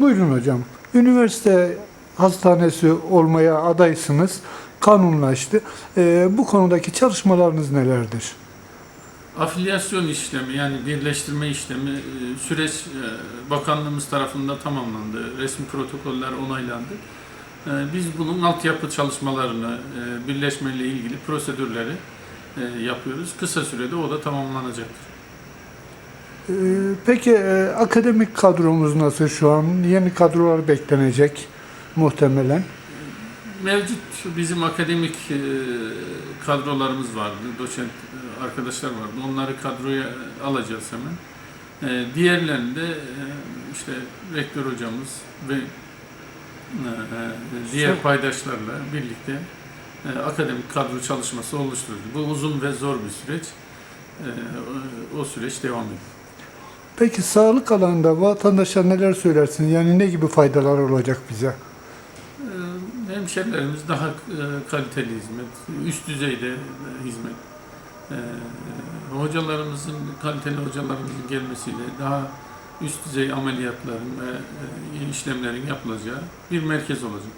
Buyurun hocam. Üniversite hastanesi olmaya adaysınız. Kanunlaştı. Ee, bu konudaki çalışmalarınız nelerdir? Afilyasyon işlemi yani birleştirme işlemi e, süreç e, bakanlığımız tarafından tamamlandı. Resmi protokoller onaylandı. E, Biz bunun altyapı çalışmalarını, e, birleşmeyle ilgili prosedürleri e, yapıyoruz. Kısa sürede o da tamamlanacaktır. Ee, peki e, akademik kadromuz nasıl şu an? Yeni kadrolar beklenecek muhtemelen. Mevcut bizim akademik e, kadrolarımız vardı, doçent e, arkadaşlar vardı. Onları kadroya alacağız hemen. Diğerlerini de işte rektör hocamız ve diğer paydaşlarla birlikte akademik kadro çalışması oluşturuyoruz. Bu uzun ve zor bir süreç. O süreç devam ediyor. Peki sağlık alanında vatandaşa neler söylersin? Yani ne gibi faydalar olacak bize? Ee, Hemşerilerimiz daha e, kaliteli hizmet, üst düzeyde e, hizmet. Ee, Hocalarımızın, kaliteli hocalarımızın gelmesiyle daha üst düzey ameliyatların ve e, işlemlerin yapılacağı bir merkez olacak.